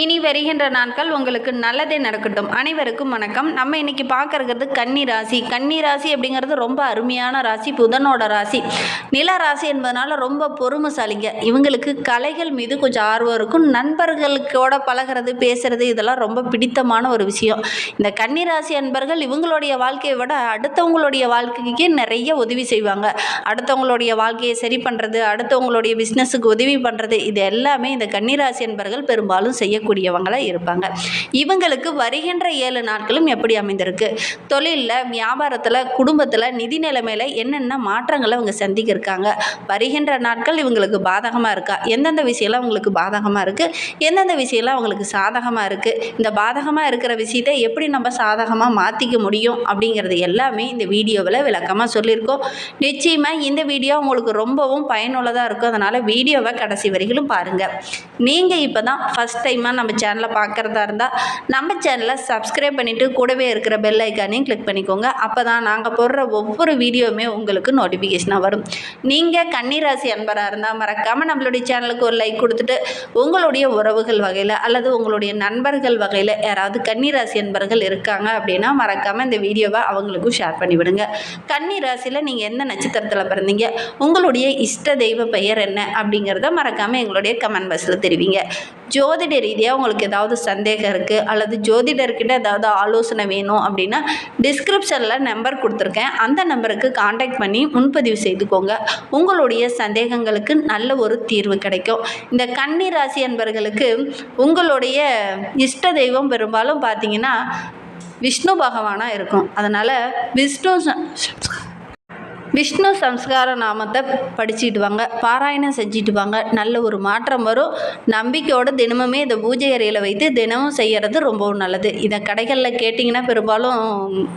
இனி வருகின்ற நாட்கள் உங்களுக்கு நல்லதே நடக்கட்டும். அனைவருக்கும் வணக்கம். நம்ம இன்னைக்கு பார்க்கறது கன்னி ராசி. கன்னி ராசி அப்படிங்கிறது ரொம்ப அருமையான ராசி. புதனோட ராசி. நில ராசி என்பதனால ரொம்ப பொறுமைசாலிங்க. இவங்களுக்கு கலைகள் மீது கொஞ்சம் ஆர்வம் இருக்கும். நண்பர்களுக்கோட பழகிறது பேசுறது இதெல்லாம் ரொம்ப பிடித்தமான ஒரு விஷயம். இந்த கன்னி ராசி அன்பர்கள் இவங்களுடைய வாழ்க்கையை விட அடுத்தவங்களுடைய வாழ்க்கைக்கு நிறைய உதவி செய்வாங்க. அடுத்தவங்களுடைய வாழ்க்கையை சரி பண்ணுறது அடுத்தவங்களுடைய பிஸ்னஸுக்கு உதவி பண்ணுறது இது எல்லாமே இந்த கன்னிராசி அன்பர்கள் பெரும்பாலும் செய்யக்கூடியவங்களாக இருப்பாங்க. இவங்களுக்கு வருகின்ற ஏழு நாட்களும் எப்படி அமைந்திருக்கு? தொழிலில் வியாபாரத்தில் குடும்பத்தில் நிதி நிலைமையில் என்னென்ன மாற்றங்களை அவங்க சந்திக்க இருக்காங்க வருகின்ற நாட்கள் இவங்களுக்கு பாதகமாக இருக்கா? எந்தெந்த விஷயம்லாம் அவங்களுக்கு பாதகமாக இருக்குது எந்தெந்த விஷயம்லாம் அவங்களுக்கு சாதகமாக இருக்குது இந்த பாதகமாக இருக்கிற விஷயத்தை எப்படி நம்ம சாதகமாக மாற்றிக்க முடியும்? அப்படிங்கிறது எல்லாமே இந்த வீடியோவில் விளக்கமாக சொல்லியிருக்கோம். நிச்சயமாக இந்த வீடியோ உங்களுக்கு ரொம்பவும் பயனுள்ளதாக இருக்கும். அதனால் வீடியோவை கடைசி வரைகளும் பாருங்கள் நீங்கள் இப்போ தான் ஃபஸ்ட் டைமாக நம்ம சேனலை பார்க்குறதா இருந்தால் நம்ம சேனலை சப்ஸ்கிரைப் பண்ணிவிட்டு கூடவே இருக்கிற பெல் ஐக்கானையும் கிளிக் பண்ணிக்கோங்க. அப்போ தான் நாங்கள் போடுற ஒவ்வொரு வீடியோவுமே உங்களுக்கு நோட்டிஃபிகேஷனாக வரும். நீங்கள் கன்னிராசி அன்பராக இருந்தால் மறக்காமல் நம்மளுடைய சேனலுக்கு ஒரு லைக் கொடுத்துட்டு உங்களுடைய உறவுகள் வகையில் அல்லது உங்களுடைய நண்பர்கள் வகையில் யாராவது கன்னிராசி அன்பர்கள் இருக்காங்க அப்படின்னா மறக்காமல் இந்த வீடியோவை அவங்களுக்கும் ஷேர் பண்ணிவிடுங்க கன்னிராசியில் கன்னி ராசியில் நீங்கள் எந்த நட்சத்திரத்தில் பிறந்தீங்க உங்களுடைய இஷ்ட தெய்வ பெயர் என்ன அப்படிங்கிறத மறக்காமல் எங்களுடைய கமெண்ட் பாக்ஸில் தெரிவிங்க. ஜோதிட ரீதியாக உங்களுக்கு ஏதாவது சந்தேகம் இருக்குது அல்லது ஜோதிடர்கிட்ட ஏதாவது ஆலோசனை வேணும் அப்படின்னா டிஸ்கிரிப்ஷனில் நம்பர் கொடுத்துருக்கேன். அந்த நம்பருக்கு காண்டாக்ட் பண்ணி முன்பதிவு செய்துக்கோங்க. உங்களுடைய சந்தேகங்களுக்கு நல்ல ஒரு தீர்வு கிடைக்கும். இந்த கன்னி ராசி என்பர்களுக்கு உங்களுடைய இஷ்ட தெய்வம் பெரும்பாலும் பார்த்தீங்கன்னா விஷ்ணு பகவானாக இருக்கும். அதனால் விஷ்ணு ச- விஷ்ணு சம்ஸ்கார நாமத்தை படிச்சுட்டு வாங்க பாராயணம் செஞ்சுட்டு வாங்க. நல்ல ஒரு மாற்றம் வரும். நம்பிக்கையோடு தினமுமே இந்த பூஜை அறையில் வைத்து தினமும் செய்கிறது ரொம்பவும் நல்லது. இதை கடைகளில் கேட்டிங்கன்னா பெரும்பாலும்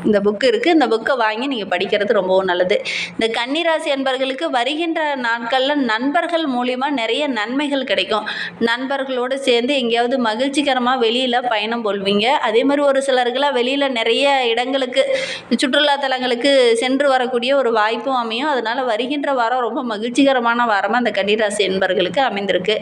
இந்த புக்கு இருக்குது இந்த புக்கை வாங்கி நீங்கள் படிக்கிறது ரொம்பவும் நல்லது. இந்த கன்னிராசி அன்பர்களுக்கு வருகின்ற நாட்களில் நண்பர்கள் மூலிமா நிறைய நன்மைகள் கிடைக்கும். நண்பர்களோடு சேர்ந்து எங்கேயாவது மகிழ்ச்சிகரமாக வெளியில் பயணம் கொள்வீங்க அதே மாதிரி ஒரு சிலர்களாக வெளியில் நிறைய இடங்களுக்கு சுற்றுலா தலங்களுக்கு சென்று வரக்கூடிய ஒரு வாய்ப்பு வாய்ப்பும் அமையும் அதனால் வருகின்ற வாரம் ரொம்ப மகிழ்ச்சிகரமான வாரமாக அந்த கன்னிராசி என்பர்களுக்கு அமைந்திருக்கு.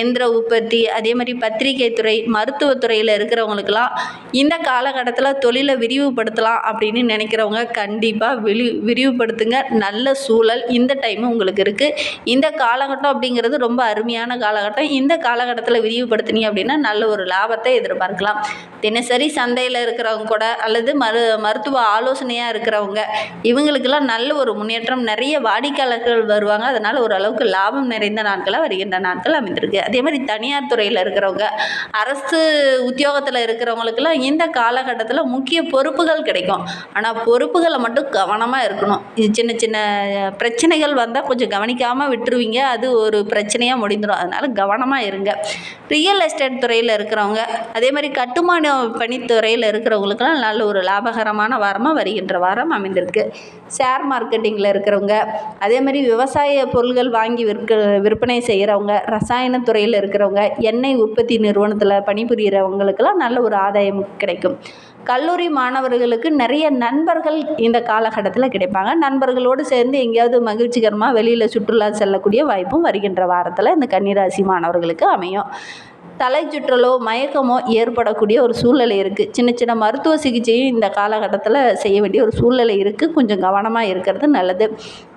எந்திர உற்பத்தி அதே மாதிரி பத்திரிகை துறை மருத்துவத்துறையில் இருக்கிறவங்களுக்கெல்லாம் இந்த காலகட்டத்தில் தொழிலை விரிவுபடுத்தலாம் அப்படின்னு நினைக்கிறவங்க கண்டிப்பாக விரி விரிவுபடுத்துங்க. நல்ல சூழல் இந்த டைம் உங்களுக்கு இருக்குது இந்த காலகட்டம் அப்படிங்கிறது ரொம்ப அருமையான காலகட்டம். இந்த காலகட்டத்தில் விரிவுபடுத்தினீங்க அப்படின்னா நல்ல ஒரு லாபத்தை எதிர்பார்க்கலாம். தினசரி சந்தையில் இருக்கிறவங்க கூட அல்லது மரு மருத்துவ ஆலோசனையாக இருக்கிறவங்க இவங்களுக்கெல்லாம் நல்ல ஒரு முன்னேற்றம் நிறைய வாடிக்கையாளர்கள் வருவாங்க. அதனால் ஓரளவுக்கு லாபம் நிறைந்த நாட்களாக வருகின்ற நாட்கள் அமைந்திருக்கு. அதே மாதிரி தனியார் துறையில் இருக்கிறவங்க அரசு உத்தியோகத்தில் இருக்கிறவங்களுக்கெல்லாம் இந்த காலகட்டத்தில் முக்கிய பொறுப்புகள் கிடைக்கும். ஆனால் பொறுப்புகளை மட்டும் கவனமாக இருக்கணும். இது சின்ன சின்ன பிரச்சனைகள் வந்தால் கொஞ்சம் கவனிக்காமல் விட்டுருவீங்க. அது ஒரு பிரச்சனையாக முடிந்துடும் அதனால் கவனமாக இருங்க. ரியல் எஸ்டேட் துறையில் இருக்கிறவங்க அதே மாதிரி கட்டுமான பணித்துறையில் இருக்கிறவங்களுக்கெல்லாம் நல்ல ஒரு லாபகரமான வாரமாக வருகின்ற வாரம் அமைந்திருக்கு. ஷேர் மார்க்கெட்டிங் மார்க்கெட்டிங்கில் இருக்கிறவங்க. அதே மாதிரி விவசாய பொருள்கள் வாங்கி விற்க விற்பனை செய்கிறவங்க ரசாயன துறையில் இருக்கிறவங்க எண்ணெய் உற்பத்தி நிறுவனத்தில் பணிபுரியறவங்களுக்கெல்லாம் நல்ல ஒரு ஆதாயம் கிடைக்கும். கல்லூரி மாணவர்களுக்கு நிறைய நண்பர்கள் இந்த காலகட்டத்தில் கிடைப்பாங்க. நண்பர்களோடு சேர்ந்து எங்கேயாவது மகிழ்ச்சிகரமாக வெளியில் சுற்றுலா செல்லக்கூடிய வாய்ப்பும் வருகின்ற வாரத்தில் இந்த கன்னிராசி மாணவர்களுக்கு அமையும். தலை சுற்றலோ மயக்கமோ ஏற்படக்கூடிய ஒரு சூழ்நிலை இருக்குது சின்ன சின்ன மருத்துவ சிகிச்சையும் இந்த காலகட்டத்தில் செய்ய வேண்டிய ஒரு சூழ்நிலை இருக்குது கொஞ்சம் கவனமாக இருக்கிறது நல்லது.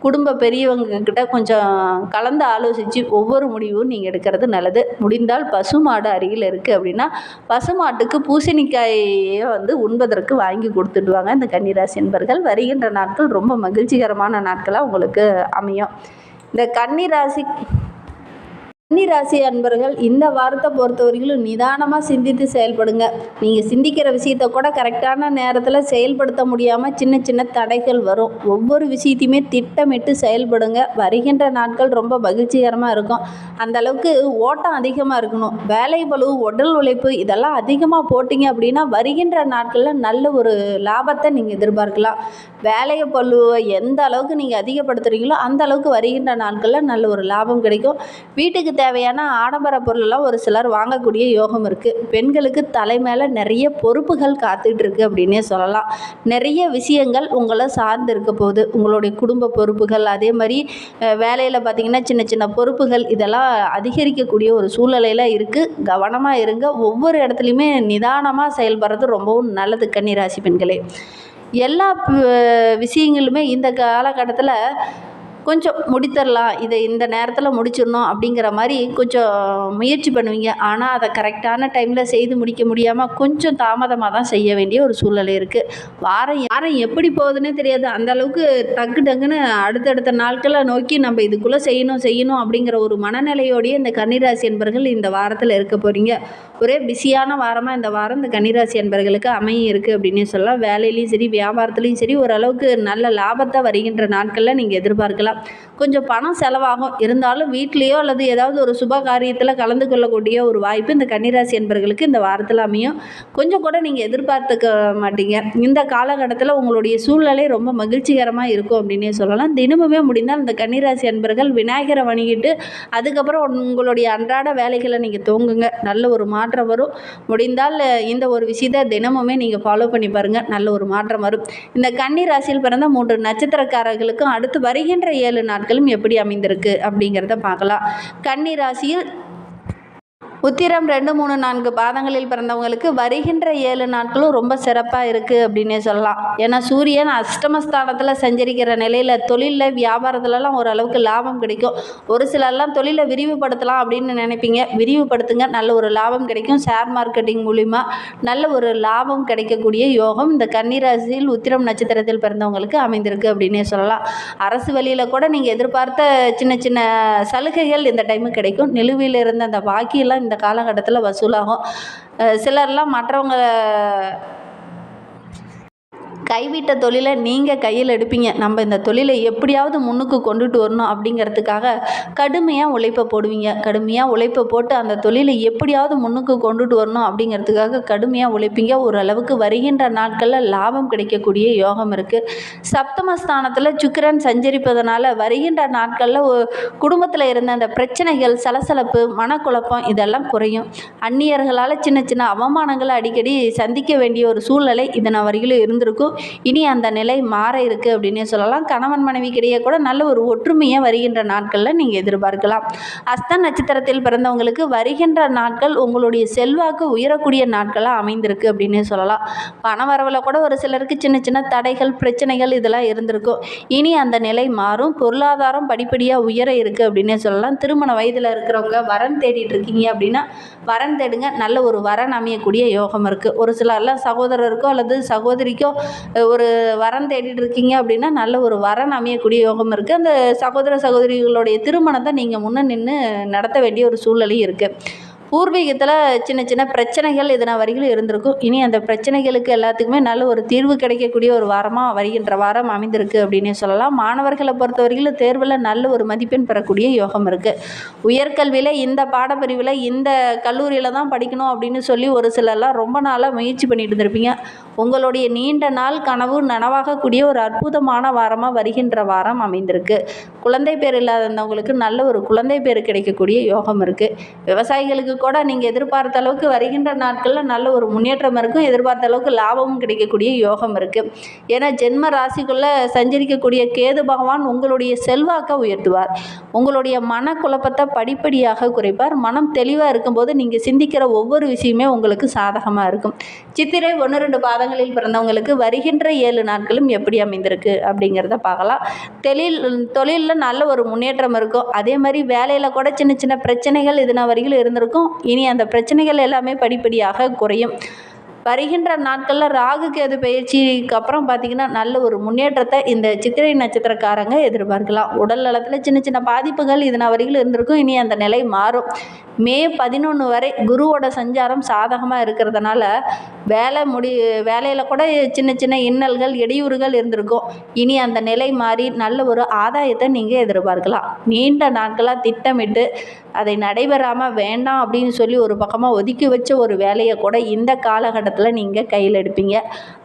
குடும்ப பெரியவங்கக்கிட்ட கொஞ்சம் கலந்து ஆலோசித்து ஒவ்வொரு முடிவும் நீங்கள் எடுக்கிறது நல்லது. முடிந்தால் பசுமாடு அருகில் இருக்குது அப்படின்னா பசுமாட்டுக்கு பூசணிக்காயை வந்து உண்பதற்கு வாங்கி கொடுத்துடுவாங்க இந்த கன்னிராசி என்பர்கள் வருகின்ற நாட்கள் ரொம்ப மகிழ்ச்சிகரமான நாட்களாக உங்களுக்கு அமையும். இந்த கன்னிராசி கன்னிராசி அன்பர்கள் இந்த வாரத்தை பொறுத்தவரையிலும் நிதானமாக சிந்தித்து செயல்படுங்க. நீங்கள் சிந்திக்கிற விஷயத்த கூட கரெக்டான நேரத்தில் செயல்படுத்த முடியாமல் சின்ன சின்ன தடைகள் வரும். ஒவ்வொரு விஷயத்தையுமே திட்டமிட்டு செயல்படுங்க. வருகின்ற நாட்கள் ரொம்ப மகிழ்ச்சிகரமாக இருக்கும். அந்த அளவுக்கு ஓட்டம் அதிகமாக இருக்கணும். வேலை பளு உடல் உழைப்பு இதெல்லாம் அதிகமாக போட்டிங்க அப்படின்னா வருகின்ற நாட்களில் நல்ல ஒரு லாபத்தை நீங்கள் எதிர்பார்க்கலாம். வேலையை பழுவை எந்த அளவுக்கு நீங்கள் அதிகப்படுத்துகிறீங்களோ அந்த அளவுக்கு வருகின்ற நாட்களில் நல்ல ஒரு லாபம் கிடைக்கும். வீட்டுக்கு தேவையான ஆடம்பர பொருளெல்லாம் ஒரு சிலர் வாங்கக்கூடிய யோகம் இருக்குது பெண்களுக்கு தலை மேலே நிறைய பொறுப்புகள் காத்துட்டு இருக்கு அப்படின்னே சொல்லலாம். நிறைய விஷயங்கள் உங்களை சார்ந்து இருக்க போகுது. உங்களுடைய குடும்ப பொறுப்புகள் அதே மாதிரி வேலையில் பார்த்திங்கன்னா சின்ன சின்ன பொறுப்புகள் இதெல்லாம் அதிகரிக்கக்கூடிய ஒரு சூழ்நிலையில் இருக்குது கவனமாக இருங்க. ஒவ்வொரு இடத்துலையுமே நிதானமாக செயல்படுறது ரொம்பவும் நல்லது கன்னிராசி பெண்களே. எல்லா விஷயங்களுமே இந்த காலகட்டத்தில் கொஞ்சம் முடித்தரலாம். இதை இந்த நேரத்தில் முடிச்சிடணும் அப்படிங்கிற மாதிரி கொஞ்சம் முயற்சி பண்ணுவீங்க. ஆனால் அதை கரெக்டான டைமில் செய்து முடிக்க முடியாமல் கொஞ்சம் தாமதமாக தான் செய்ய வேண்டிய ஒரு சூழ்நிலை இருக்குது வாரம் யாரும் எப்படி போகுதுன்னே தெரியாது. அந்த அளவுக்கு டக்கு டக்குன்னு அடுத்தடுத்த நாட்களை நோக்கி நம்ம இதுக்குள்ளே செய்யணும் செய்யணும் அப்படிங்கிற ஒரு மனநிலையோடையே இந்த கன்னிராசி என்பர்கள் இந்த வாரத்தில் இருக்க போகிறீங்க ஒரே பிஸியான வாரமாக இந்த வாரம் இந்த கன்னிராசி என்பர்களுக்கு அமையும் இருக்குது அப்படின்னே சொல்லலாம். வேலையிலையும் சரி வியாபாரத்துலேயும் சரி ஓரளவுக்கு நல்ல லாபத்தை வருகின்ற நாட்களில் நீங்கள் எதிர்பார்க்கலாம். கொஞ்சம் பணம் செலவாகும். இருந்தாலும் வீட்லேயோ அல்லது ஏதாவது ஒரு சுப காரியத்தில் கலந்து கொள்ளக்கூடிய ஒரு வாய்ப்பு இந்த கன்னிராசி என்பர்களுக்கு இந்த வாரத்தில் அமையும். கொஞ்சம் கூட நீங்கள் எதிர்பார்த்துக்க மாட்டீங்க. இந்த காலகட்டத்தில் உங்களுடைய சூழ்நிலை ரொம்ப மகிழ்ச்சிகரமாக இருக்கும் அப்படின்னே சொல்லலாம். தினமுமே முடிந்தால் இந்த கன்னிராசி அன்பர்கள் விநாயகரை வணங்கிட்டு அதுக்கப்புறம் உங்களுடைய அன்றாட வேலைகளை நீங்கள் துவங்குங்க. நல்ல ஒரு மாற்றம் வரும். முடிந்தால் இந்த ஒரு விஷயத்தை தினமுமே நீங்கள் ஃபாலோ பண்ணி பாருங்கள் நல்ல ஒரு மாற்றம் வரும். இந்த கன்னி ராசியில் பிறந்த மூன்று நட்சத்திரக்காரர்களுக்கும் அடுத்து வருகின்ற ஏழு நாட்களும் எப்படி அமைந்திருக்கு அப்படிங்கிறத பார்க்கலாம். கன்னி ராசியில் உத்திரம் ரெண்டு மூணு நான்கு பாதங்களில் பிறந்தவங்களுக்கு வருகின்ற ஏழு நாட்களும் ரொம்ப சிறப்பாக இருக்குது அப்படின்னே சொல்லலாம். ஏன்னா சூரியன் அஷ்டமஸ்தானத்தில் செஞ்சிருக்கிற நிலையில் தொழிலில் வியாபாரத்துலலாம் ஓரளவுக்கு லாபம் கிடைக்கும். ஒரு சிலர்லாம் தொழிலை விரிவுபடுத்தலாம் அப்படின்னு நினைப்பீங்க. விரிவுபடுத்துங்க நல்ல ஒரு லாபம் கிடைக்கும். ஷேர் மார்க்கெட்டிங் மூலிமா நல்ல ஒரு லாபம் கிடைக்கக்கூடிய யோகம் இந்த கன்னிராசியில் உத்திரம் நட்சத்திரத்தில் பிறந்தவங்களுக்கு அமைந்திருக்கு அப்படின்னே சொல்லலாம். அரசு வழியில் கூட நீங்கள் எதிர்பார்த்த சின்ன சின்ன சலுகைகள் இந்த டைமு கிடைக்கும். நிலுவையில் இருந்த அந்த பாக்கியெல்லாம் இந்த காலகட்டத்தில் வசூலாகும். சிலர்லாம் மற்றவங்க கைவிட்ட தொழிலை நீங்கள் கையில் எடுப்பீங்க. நம்ம இந்த தொழிலை எப்படியாவது முன்னுக்கு கொண்டுட்டு வரணும் அப்படிங்கிறதுக்காக கடுமையாக உழைப்பை போடுவீங்க. கடுமையாக உழைப்பை போட்டு அந்த தொழிலை எப்படியாவது முன்னுக்கு கொண்டுட்டு வரணும் அப்படிங்கிறதுக்காக கடுமையாக உழைப்பீங்க. ஓரளவுக்கு வருகின்ற நாட்களில் லாபம் கிடைக்கக்கூடிய யோகம் இருக்குது சப்தமஸ்தானத்தில் சுக்கிரன் சஞ்சரிப்பதனால வருகின்ற நாட்களில் குடும்பத்தில் இருந்த அந்த பிரச்சனைகள் சலசலப்பு மனக்குழப்பம் இதெல்லாம் குறையும். அந்நியர்களால் சின்ன சின்ன அவமானங்களை அடிக்கடி சந்திக்க வேண்டிய ஒரு சூழ்நிலை இதன வரையிலும் இருந்திருக்கும். இனி அந்த நிலை மாற இருக்குது அப்படின்னே சொல்லலாம். கணவன் மனைவிக்கிடையே கூட நல்ல ஒரு ஒற்றுமையை வருகின்ற நாட்களில் நீங்கள் எதிர்பார்க்கலாம். அஸ்த நட்சத்திரத்தில் பிறந்தவங்களுக்கு வருகின்ற நாட்கள் உங்களுடைய செல்வாக்கு உயரக்கூடிய நாட்களாக அமைந்திருக்கு அப்படின்னே சொல்லலாம். பண வரவில் கூட ஒரு சிலருக்கு சின்ன சின்ன தடைகள் பிரச்சனைகள் இதெல்லாம் இருந்திருக்கும் இனி அந்த நிலை மாறும். பொருளாதாரம் படிப்படியாக உயர இருக்குது அப்படின்னே சொல்லலாம். திருமண வயதில் இருக்கிறவங்க வரன் தேடிட்டு இருக்கீங்க அப்படின்னா வரன் தேடுங்க. நல்ல ஒரு வரன் அமையக்கூடிய யோகம் இருக்குது ஒரு சிலர்லாம் சகோதரருக்கோ அல்லது சகோதரிக்கோ ஒரு வரன் தேடிட்டு இருக்கீங்க அப்படின்னா நல்ல ஒரு வரன் அமையக்கூடிய யோகம் இருக்குது அந்த சகோதர சகோதரிகளுடைய திருமணத்தை நீங்கள் முன்னே நின்று நடத்த வேண்டிய ஒரு சூழ்நிலையும் இருக்குது பூர்வீகத்தில் சின்ன சின்ன பிரச்சனைகள் இதனால் வரையிலும் இருந்திருக்கும். இனி அந்த பிரச்சனைகளுக்கு எல்லாத்துக்குமே நல்ல ஒரு தீர்வு கிடைக்கக்கூடிய ஒரு வாரமாக வருகின்ற வாரம் அமைந்திருக்கு அப்படின்னே சொல்லலாம். மாணவர்களை பொறுத்தவரையிலும் தேர்வில் நல்ல ஒரு மதிப்பெண் பெறக்கூடிய யோகம் இருக்குது உயர்கல்வியில் இந்த பாடப்பிரிவில் இந்த கல்லூரியில் தான் படிக்கணும் அப்படின்னு சொல்லி ஒரு சிலர்லாம் ரொம்ப நாளாக முயற்சி பண்ணிட்டு இருந்திருப்பீங்க. உங்களுடைய நீண்ட நாள் கனவு நனவாகக்கூடிய ஒரு அற்புதமான வாரமாக வருகின்ற வாரம் அமைந்திருக்கு. குழந்தை பேர் இல்லாதவங்களுக்கு நல்ல ஒரு குழந்தை பேர் கிடைக்கக்கூடிய யோகம் இருக்குது விவசாயிகளுக்கு கூட நீங்கள் எதிர்பார்த்த அளவுக்கு வருகின்ற நாட்களில் நல்ல ஒரு முன்னேற்றம் இருக்கும். எதிர்பார்த்த அளவுக்கு லாபமும் கிடைக்கக்கூடிய யோகம் இருக்குது ஏன்னா ஜென்ம ராசிக்குள்ளே சஞ்சரிக்கக்கூடிய கேது பகவான் உங்களுடைய செல்வாக்கை உயர்த்துவார். உங்களுடைய மனக்குழப்பத்தை படிப்படியாக குறைப்பார். மனம் தெளிவாக இருக்கும்போது நீங்கள் சிந்திக்கிற ஒவ்வொரு விஷயமே உங்களுக்கு சாதகமாக இருக்கும். சித்திரை ஒன்று ரெண்டு பாதங்களில் பிறந்தவங்களுக்கு வருகின்ற ஏழு நாட்களும் எப்படி அமைந்திருக்கு அப்படிங்கிறத பார்க்கலாம். தொழில் தொழிலில் நல்ல ஒரு முன்னேற்றம் இருக்கும். அதே மாதிரி வேலையில் கூட சின்ன சின்ன பிரச்சனைகள் இதுனா வரைக்கும் இருந்திருக்கும். இனி அந்த பிரச்சனைகள் எல்லாமே படிப்படியாக குறையும். வருகின்ற நாட்களில் ராகு கேது பயிற்சிக்கு அப்புறம் பார்த்திங்கன்னா நல்ல ஒரு முன்னேற்றத்தை இந்த சித்திரை நட்சத்திரக்காரங்க எதிர்பார்க்கலாம். உடல் நலத்தில் சின்ன சின்ன பாதிப்புகள் இதனால் வரையில் இருந்திருக்கும். இனி அந்த நிலை மாறும். மே பதினொன்று வரை குருவோட சஞ்சாரம் சாதகமாக இருக்கிறதுனால வேலை முடி வேலையில் கூட சின்ன சின்ன இன்னல்கள் இடையூறுகள் இருந்திருக்கும். இனி அந்த நிலை மாறி நல்ல ஒரு ஆதாயத்தை நீங்கள் எதிர்பார்க்கலாம். நீண்ட நாட்களாக திட்டமிட்டு அதை நடைபெறாமல் வேண்டாம் அப்படின்னு சொல்லி ஒரு பக்கமாக ஒதுக்கி வச்ச ஒரு வேலையை கூட இந்த காலகட்டத்தில் நீங்கள் கையில் எடுப்பீங்க.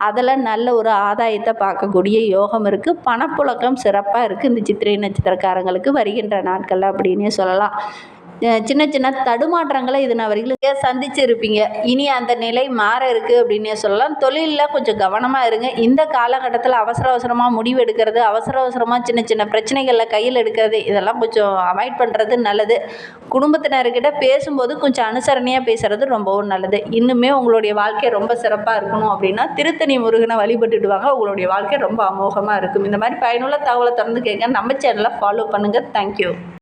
அதில் நல்ல ஒரு ஆதாயத்தை பார்க்கக்கூடிய யோகம் இருக்குது பணப்புழக்கம் சிறப்பாக இருக்குது இந்த சித்திரை நட்சத்திரக்காரங்களுக்கு வருகின்ற நாட்களில் அப்படின்னே சொல்லலாம். சின்ன சின்ன தடுமாற்றங்களை இது நான் வரைக்கும் சந்திச்சிருப்பீங்க. இனி அந்த நிலை மாற இருக்குது அப்படின்னே சொல்லலாம். தொழிலில் கொஞ்சம் கவனமாக இருங்க. இந்த காலகட்டத்தில் அவசர அவசரமாக முடிவு எடுக்கிறது அவசர அவசரமாக சின்ன சின்ன பிரச்சனைகளில் கையில் எடுக்கிறது இதெல்லாம் கொஞ்சம் அவாய்ட் பண்ணுறது நல்லது. குடும்பத்தினர்கிட்ட பேசும்போது கொஞ்சம் அனுசரணையாக பேசுகிறது ரொம்பவும் நல்லது. இன்னுமே உங்களுடைய வாழ்க்கை ரொம்ப சிறப்பாக இருக்கணும் அப்படின்னா திருத்தணி முருகனை வழிபட்டுடுவாங்க. உங்களுடைய வாழ்க்கை ரொம்ப அமோகமாக இருக்கும். இந்த மாதிரி பயனுள்ள தகவலை திறந்து கேட்க நம்ம சேனலை ஃபாலோ பண்ணுங்கள் தேங்க்யூ